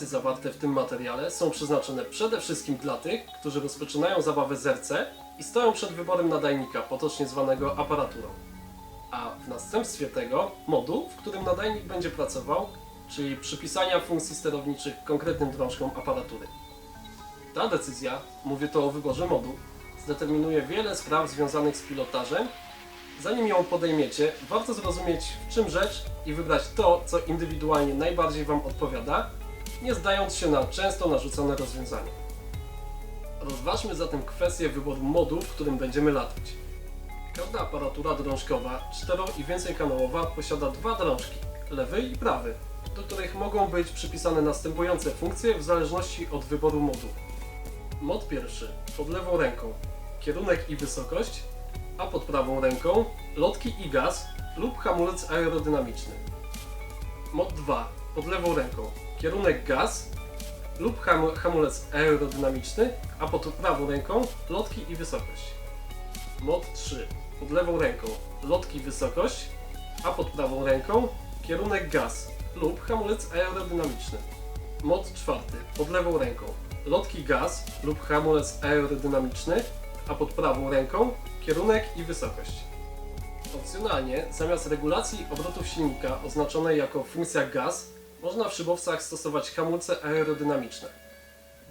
informacje zawarte w tym materiale są przeznaczone przede wszystkim dla tych, którzy rozpoczynają zabawę z RC i stoją przed wyborem nadajnika, potocznie zwanego aparaturą. A w następstwie tego modu, w którym nadajnik będzie pracował, czyli przypisania funkcji sterowniczych konkretnym drążkom aparatury. Ta decyzja, mówię to o wyborze modu, zdeterminuje wiele spraw związanych z pilotażem. Zanim ją podejmiecie, warto zrozumieć w czym rzecz i wybrać to, co indywidualnie najbardziej Wam odpowiada, nie zdając się na często narzucone rozwiązania. Rozważmy zatem kwestię wyboru modu, w którym będziemy latać. Każda aparatura drążkowa, cztero i więcej kanałowa posiada dwa drążki, lewy i prawy, do których mogą być przypisane następujące funkcje w zależności od wyboru modu. Mod pierwszy pod lewą ręką kierunek i wysokość, a pod prawą ręką lotki i gaz lub hamulec aerodynamiczny. Mod 2 pod lewą ręką kierunek gaz lub ham hamulec aerodynamiczny, a pod prawą ręką lotki i wysokość. Mod 3 pod lewą ręką lotki wysokość, a pod prawą ręką kierunek gaz lub hamulec aerodynamiczny. Mod 4 pod lewą ręką lotki gaz lub hamulec aerodynamiczny, a pod prawą ręką kierunek i wysokość. Opcjonalnie, zamiast regulacji obrotów silnika oznaczonej jako funkcja gaz, można w szybowcach stosować hamulce aerodynamiczne.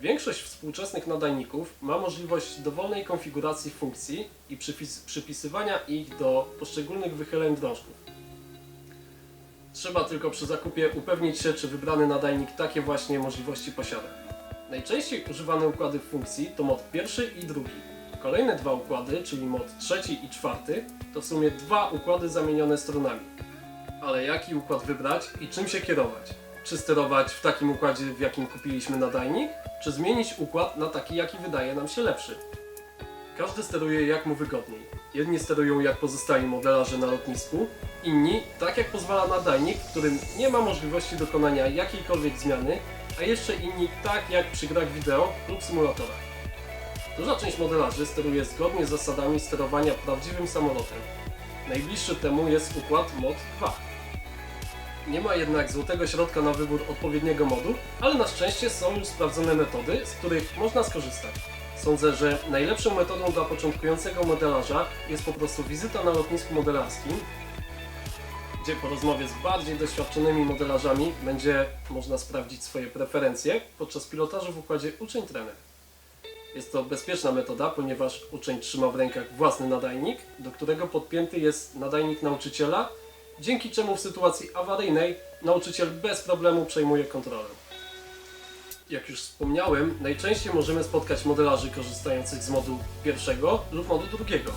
Większość współczesnych nadajników ma możliwość dowolnej konfiguracji funkcji i przypis przypisywania ich do poszczególnych wychyleń drążków. Trzeba tylko przy zakupie upewnić się, czy wybrany nadajnik takie właśnie możliwości posiada. Najczęściej używane układy funkcji to mod pierwszy i drugi. Kolejne dwa układy, czyli mod trzeci i czwarty, to w sumie dwa układy zamienione stronami. Ale jaki układ wybrać i czym się kierować? Czy sterować w takim układzie, w jakim kupiliśmy nadajnik, czy zmienić układ na taki, jaki wydaje nam się lepszy? Każdy steruje jak mu wygodniej. Jedni sterują jak pozostali modelarze na lotnisku, inni tak jak pozwala nadajnik, w którym nie ma możliwości dokonania jakiejkolwiek zmiany, a jeszcze inni tak jak przy grach wideo lub symulatorach. Duża część modelarzy steruje zgodnie z zasadami sterowania prawdziwym samolotem. Najbliższy temu jest układ MOD 2. Nie ma jednak złotego środka na wybór odpowiedniego modu, ale na szczęście są już sprawdzone metody, z których można skorzystać. Sądzę, że najlepszą metodą dla początkującego modelarza jest po prostu wizyta na lotnisku modelarskim, gdzie po rozmowie z bardziej doświadczonymi modelarzami będzie można sprawdzić swoje preferencje podczas pilotażu w układzie uczeń-trener. Jest to bezpieczna metoda, ponieważ uczeń trzyma w rękach własny nadajnik, do którego podpięty jest nadajnik nauczyciela, dzięki czemu w sytuacji awaryjnej nauczyciel bez problemu przejmuje kontrolę. Jak już wspomniałem, najczęściej możemy spotkać modelarzy korzystających z modu pierwszego lub modu drugiego.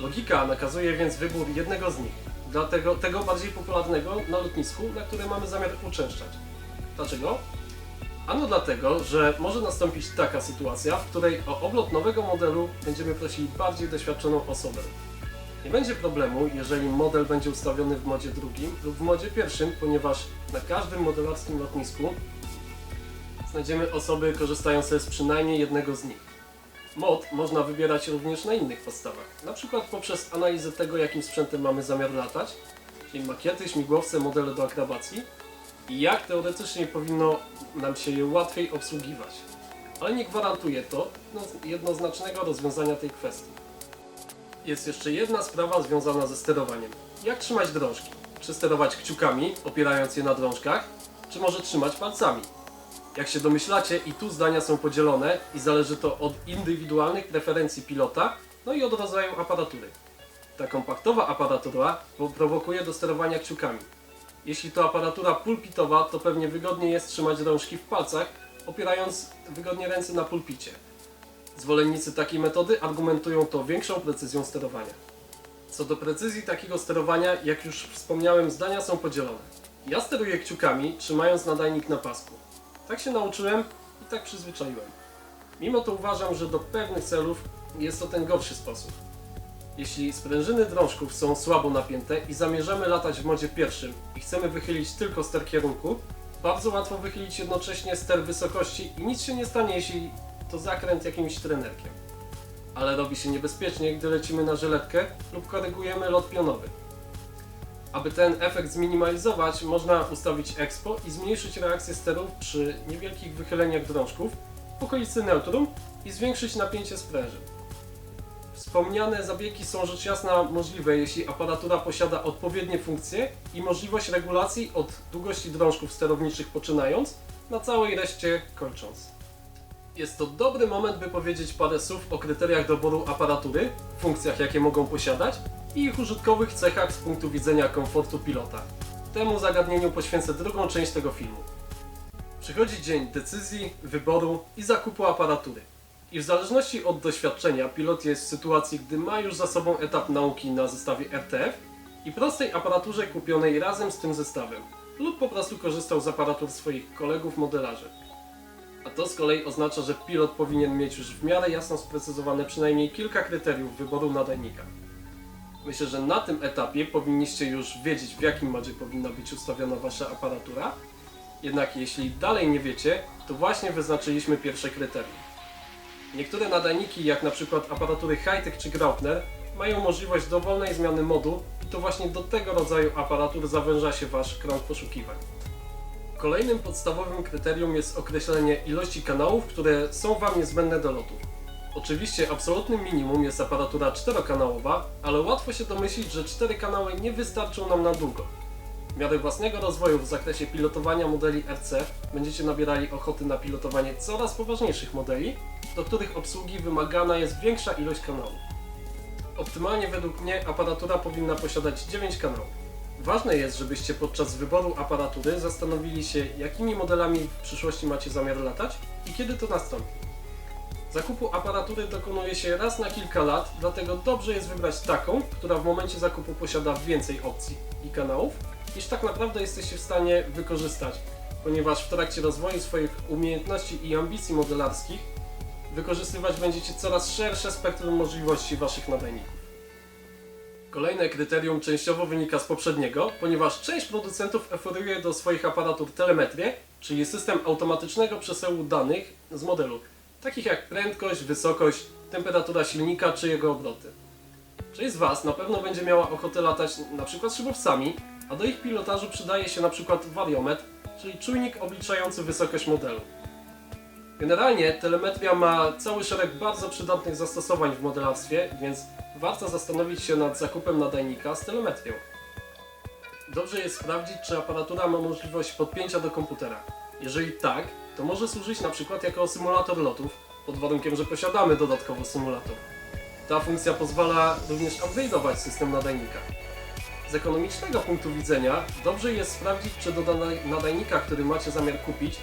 Logika nakazuje więc wybór jednego z nich, dlatego tego bardziej popularnego na lotnisku, na które mamy zamiar uczęszczać. Dlaczego? Ano dlatego, że może nastąpić taka sytuacja, w której o oblot nowego modelu będziemy prosili bardziej doświadczoną osobę. Nie będzie problemu, jeżeli model będzie ustawiony w modzie drugim lub w modzie pierwszym, ponieważ na każdym modelarskim lotnisku znajdziemy osoby korzystające z przynajmniej jednego z nich. Mod można wybierać również na innych podstawach, na przykład poprzez analizę tego, jakim sprzętem mamy zamiar latać, czyli makiety, śmigłowce, modele do akrobacji i jak teoretycznie powinno nam się je łatwiej obsługiwać. Ale nie gwarantuje to jedno- jednoznacznego rozwiązania tej kwestii. Jest jeszcze jedna sprawa związana ze sterowaniem. Jak trzymać drążki? Czy sterować kciukami, opierając je na drążkach, czy może trzymać palcami? Jak się domyślacie, i tu zdania są podzielone i zależy to od indywidualnych preferencji pilota, no i od rodzaju aparatury. Ta kompaktowa aparatura prowokuje do sterowania kciukami. Jeśli to aparatura pulpitowa, to pewnie wygodniej jest trzymać rączki w palcach, opierając wygodnie ręce na pulpicie. Zwolennicy takiej metody argumentują to większą precyzją sterowania. Co do precyzji takiego sterowania, jak już wspomniałem, zdania są podzielone. Ja steruję kciukami, trzymając nadajnik na pasku. Tak się nauczyłem i tak przyzwyczaiłem. Mimo to uważam, że do pewnych celów jest to ten gorszy sposób. Jeśli sprężyny drążków są słabo napięte i zamierzamy latać w modzie pierwszym i chcemy wychylić tylko ster kierunku, bardzo łatwo wychylić jednocześnie ster wysokości i nic się nie stanie, jeśli to zakręt jakimś trenerkiem. Ale robi się niebezpiecznie, gdy lecimy na żyletkę lub korygujemy lot pionowy. Aby ten efekt zminimalizować, można ustawić expo i zmniejszyć reakcję sterów przy niewielkich wychyleniach drążków w okolicy neutrum i zwiększyć napięcie sprężyn. Wspomniane zabiegi są rzecz jasna możliwe, jeśli aparatura posiada odpowiednie funkcje i możliwość regulacji od długości drążków sterowniczych poczynając, na całej reszcie kończąc. Jest to dobry moment, by powiedzieć parę słów o kryteriach doboru aparatury, funkcjach jakie mogą posiadać i ich użytkowych cechach z punktu widzenia komfortu pilota. Temu zagadnieniu poświęcę drugą część tego filmu. Przychodzi dzień decyzji, wyboru i zakupu aparatury. I w zależności od doświadczenia pilot jest w sytuacji, gdy ma już za sobą etap nauki na zestawie RTF i prostej aparaturze kupionej razem z tym zestawem, lub po prostu korzystał z aparatur swoich kolegów modelarzy. A to z kolei oznacza, że pilot powinien mieć już w miarę jasno sprecyzowane przynajmniej kilka kryteriów wyboru nadajnika. Myślę, że na tym etapie powinniście już wiedzieć, w jakim madzie powinna być ustawiona Wasza aparatura. Jednak jeśli dalej nie wiecie, to właśnie wyznaczyliśmy pierwsze kryterium. Niektóre nadajniki, jak na przykład aparatury Hitech czy Graupner, mają możliwość dowolnej zmiany modu i to właśnie do tego rodzaju aparatur zawęża się Wasz krąg poszukiwań. Kolejnym podstawowym kryterium jest określenie ilości kanałów, które są Wam niezbędne do lotu. Oczywiście absolutnym minimum jest aparatura czterokanałowa, ale łatwo się domyślić, że cztery kanały nie wystarczą nam na długo. W miarę własnego rozwoju w zakresie pilotowania modeli RC będziecie nabierali ochoty na pilotowanie coraz poważniejszych modeli, do których obsługi wymagana jest większa ilość kanałów. Optymalnie według mnie aparatura powinna posiadać 9 kanałów. Ważne jest, żebyście podczas wyboru aparatury zastanowili się, jakimi modelami w przyszłości macie zamiar latać i kiedy to nastąpi. Zakupu aparatury dokonuje się raz na kilka lat, dlatego dobrze jest wybrać taką, która w momencie zakupu posiada więcej opcji i kanałów, niż tak naprawdę jesteście w stanie wykorzystać, ponieważ w trakcie rozwoju swoich umiejętności i ambicji modelarskich wykorzystywać będziecie coraz szersze spektrum możliwości Waszych nadajników. Kolejne kryterium częściowo wynika z poprzedniego, ponieważ część producentów oferuje do swoich aparatur telemetrię, czyli system automatycznego przesyłu danych z modelu, takich jak prędkość, wysokość, temperatura silnika czy jego obroty. Część z Was na pewno będzie miała ochotę latać przykład szybowcami, a do ich pilotażu przydaje się przykład wariometr, czyli czujnik obliczający wysokość modelu. Generalnie telemetria ma cały szereg bardzo przydatnych zastosowań w modelarstwie, więc warto zastanowić się nad zakupem nadajnika z telemetrią. Dobrze jest sprawdzić, czy aparatura ma możliwość podpięcia do komputera. Jeżeli tak, to może służyć na przykład jako symulator lotów, pod warunkiem, że posiadamy dodatkowo symulator. Ta funkcja pozwala również upgrade'ować system nadajnika. Z ekonomicznego punktu widzenia dobrze jest sprawdzić, czy do nadaj- nadajnika, który macie zamiar kupić,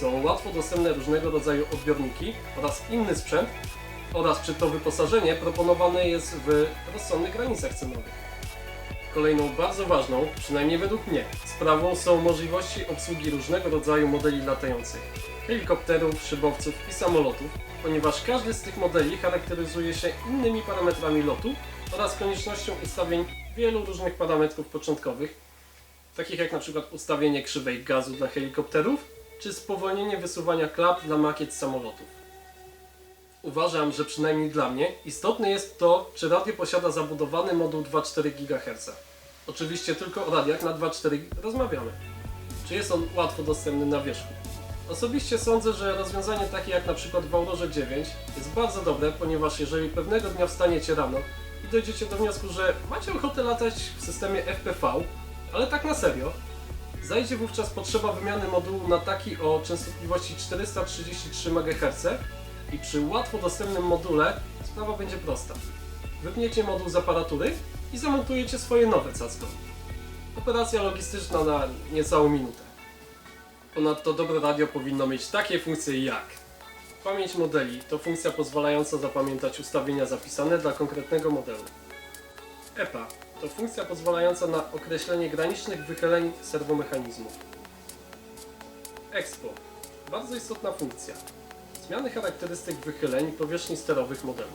są łatwo dostępne różnego rodzaju odbiorniki oraz inny sprzęt oraz czy to wyposażenie proponowane jest w rozsądnych granicach cenowych. Kolejną bardzo ważną, przynajmniej według mnie, sprawą są możliwości obsługi różnego rodzaju modeli latających, helikopterów, szybowców i samolotów, ponieważ każdy z tych modeli charakteryzuje się innymi parametrami lotu oraz koniecznością ustawień wielu różnych parametrów początkowych, takich jak przykład ustawienie krzywej gazu dla helikopterów, czy spowolnienie wysuwania klap dla makiet samolotów. Uważam, że przynajmniej dla mnie istotne jest to, czy radio posiada zabudowany moduł 2,4 GHz. Oczywiście tylko o radiach na 2,4 rozmawiamy. Czy jest on łatwo dostępny na wierzchu? Osobiście sądzę, że rozwiązanie takie jak na przykład w Aurorze 9 jest bardzo dobre, ponieważ jeżeli pewnego dnia wstaniecie rano i dojdziecie do wniosku, że macie ochotę latać w systemie FPV, ale tak na serio, zajdzie wówczas potrzeba wymiany modułu na taki o częstotliwości 433 MHz i przy łatwo dostępnym module sprawa będzie prosta. Wypniecie moduł z aparatury i zamontujecie swoje nowe cacko. Operacja logistyczna na niecałą minutę. Ponadto dobre radio powinno mieć takie funkcje jak Pamięć modeli to funkcja pozwalająca zapamiętać ustawienia zapisane dla konkretnego modelu. EPA to funkcja pozwalająca na określenie granicznych wychyleń serwomechanizmów. Expo bardzo istotna funkcja. Zmiany charakterystyk wychyleń powierzchni sterowych modelu.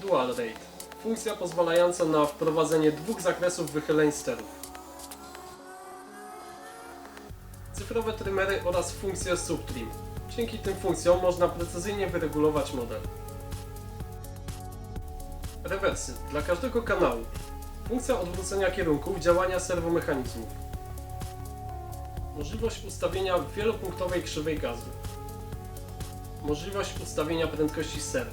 Dual Rate funkcja pozwalająca na wprowadzenie dwóch zakresów wychyleń sterów. Cyfrowe trymery oraz funkcje subtrim. Dzięki tym funkcjom można precyzyjnie wyregulować model. Rewersy dla każdego kanału. Funkcja odwrócenia kierunków działania serwomechanizmów. Możliwość ustawienia wielopunktowej krzywej gazu. Możliwość ustawienia prędkości serw.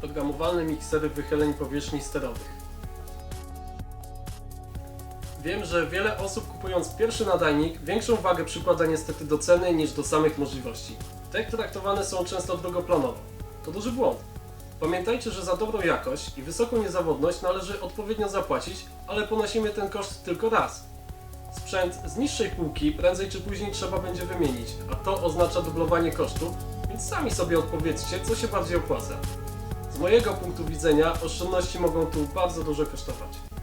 Programowalne miksery wychyleń powierzchni sterowych. Wiem, że wiele osób kupując pierwszy nadajnik większą wagę przykłada niestety do ceny niż do samych możliwości. Te traktowane są często drugoplanowo. To duży błąd. Pamiętajcie, że za dobrą jakość i wysoką niezawodność należy odpowiednio zapłacić, ale ponosimy ten koszt tylko raz. Sprzęt z niższej półki prędzej czy później trzeba będzie wymienić, a to oznacza dublowanie kosztów, więc sami sobie odpowiedzcie, co się bardziej opłaca. Z mojego punktu widzenia oszczędności mogą tu bardzo dużo kosztować.